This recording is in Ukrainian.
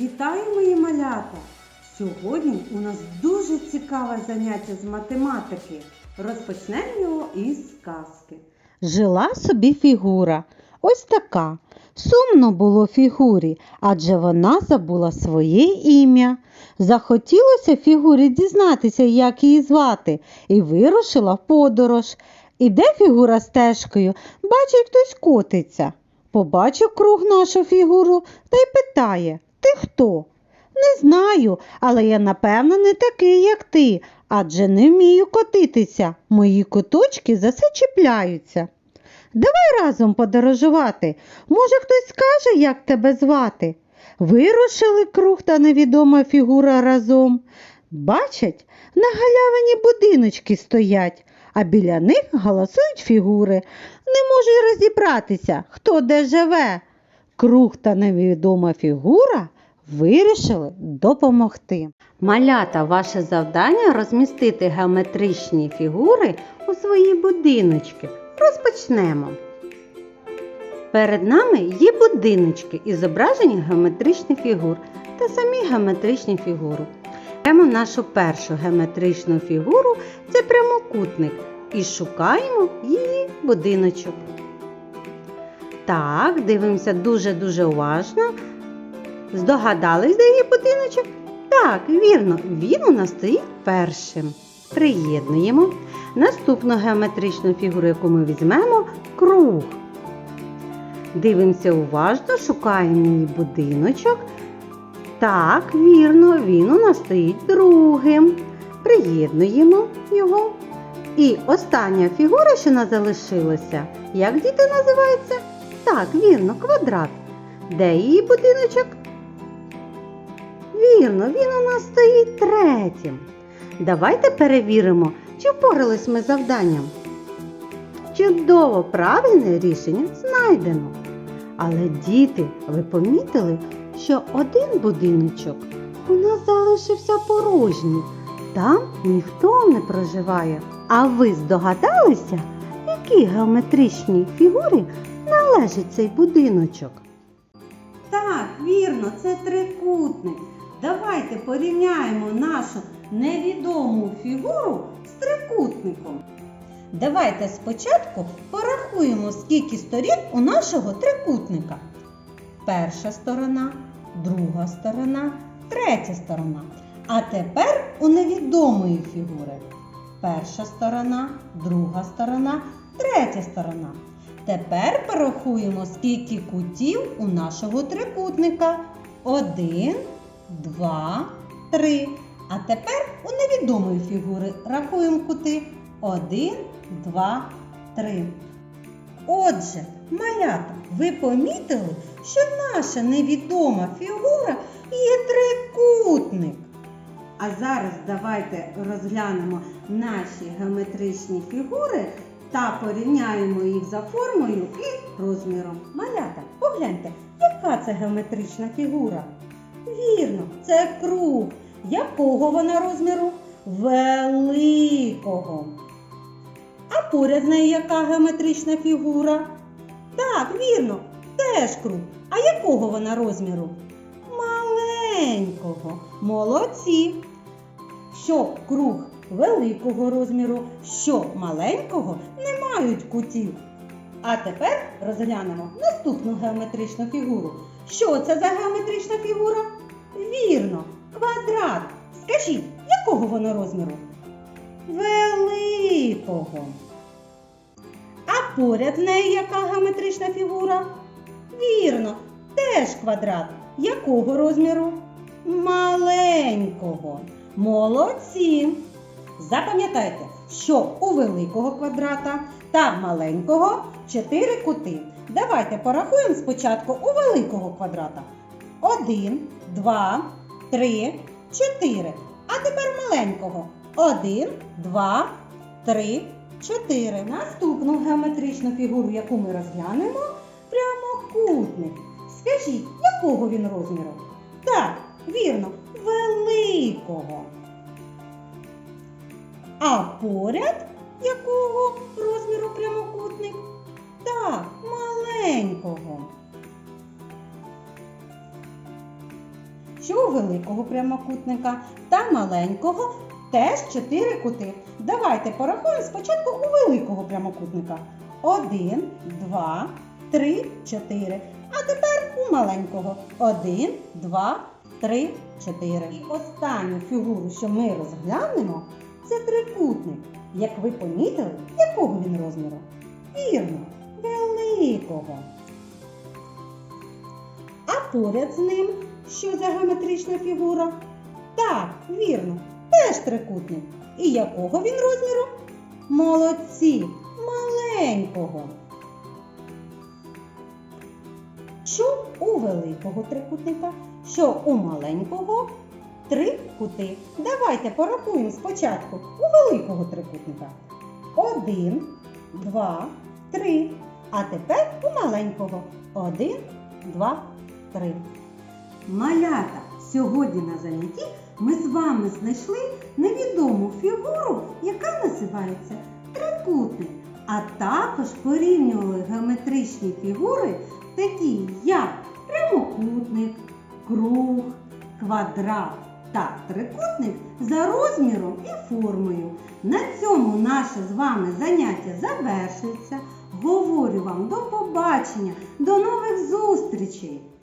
Вітаю, мої малята! Сьогодні у нас дуже цікаве заняття з математики. Розпочнемо його із сказки. Жила собі фігура, ось така. Сумно було фігурі, адже вона забула своє ім'я. Захотілося фігурі дізнатися, як її звати, і вирушила в подорож. Іде фігура стежкою, бачить, хтось котиться. Побачив круг нашу фігуру та й питає Ти хто? Не знаю, але я напевно не такий, як ти, адже не вмію котитися. Мої куточки за чіпляються. Давай разом подорожувати. Може, хтось скаже, як тебе звати. Вирушили круг та невідома фігура разом. Бачать, на галявині будиночки стоять, а біля них галасують фігури. Не можуть розібратися, хто де живе. Круг та невідома фігура вирішили допомогти. Малята, ваше завдання розмістити геометричні фігури у свої будиночки. Розпочнемо. Перед нами є будиночки і зображені геометричних фігур та самі геометричні фігури. Беремо нашу першу геометричну фігуру це прямокутник і шукаємо її будиночок. Так, дивимося дуже-дуже уважно. Здогадались, де є будиночок? Так, вірно, він у нас стоїть першим. Приєднуємо. Наступну геометричну фігуру, яку ми візьмемо, круг. Дивимося уважно, шукаємо її будиночок. Так, вірно, він у нас стоїть другим. Приєднуємо його. І остання фігура, що нас залишилася, як діти називається? Так, вірно, квадрат. Де її будиночок? Вірно, він у нас стоїть третім. Давайте перевіримо, чи впорались ми завданням. Чудово, правильне рішення знайдено. Але діти, ви помітили, що один будиночок у нас залишився порожній. Там ніхто не проживає. А ви здогадалися, які геометричній фігурі належить цей будиночок? Так, вірно, це трикутник. Давайте порівняємо нашу невідому фігуру з трикутником. Давайте спочатку порахуємо, скільки сторін у нашого трикутника. Перша сторона, друга сторона, третя сторона. А тепер у невідомої фігури. Перша сторона, друга сторона, третя сторона. Тепер порахуємо, скільки кутів у нашого трикутника. Один, два, три. А тепер у невідомої фігури рахуємо кути. Один, два, три. Отже, малята, ви помітили, що наша невідома фігура є трикутник. А зараз давайте розглянемо наші геометричні фігури та порівняємо їх за формою і розміром. Малята, погляньте, яка це геометрична фігура? Вірно, це круг. Якого вона розміру? Великого. А поряд з нею яка геометрична фігура? Так, вірно, теж круг. А якого вона розміру? Маленького. Молодці. Що круг великого розміру, що маленького не мають кутів. А тепер розглянемо наступну геометричну фігуру. Що це за геометрична фігура? Вірно, квадрат. Скажіть, якого воно розміру? Великого. А поряд з нею яка геометрична фігура? Вірно, теж квадрат. Якого розміру? Маленького. Молодці. Запам'ятайте, що у великого квадрата та маленького чотири кути. Давайте порахуємо спочатку у великого квадрата. Один, два, три, чотири. А тепер маленького. Один, два, три, чотири. Наступну геометричну фігуру, яку ми розглянемо, прямокутник. Скажіть, якого він розміру? Так, вірно, великого. А поряд якого розміру прямокутник? Так, маленького. Що у великого прямокутника та маленького теж чотири кути. Давайте порахуємо спочатку у великого прямокутника. Один, два, три, чотири. А тепер у маленького. Один, два, три, чотири. І останню фігуру, що ми розглянемо, це трикутник. Як ви помітили, якого він розміру? Вірно, великого. А поряд з ним що за геометрична фігура? Так, вірно, теж трикутник. І якого він розміру? Молодці, маленького. Що у великого трикутника, що у маленького три кути. Давайте порахуємо спочатку у великого трикутника. Один, два, три. А тепер у маленького. Один, два, три. Малята, сьогодні на занятті ми з вами знайшли невідому фігуру, яка називається трикутник. А також порівнювали геометричні фігури, такі як прямокутник, круг, квадрат та трикутник за розміром і формою. На цьому наше з вами заняття завершується. Говорю вам до побачення, до нових зустрічей!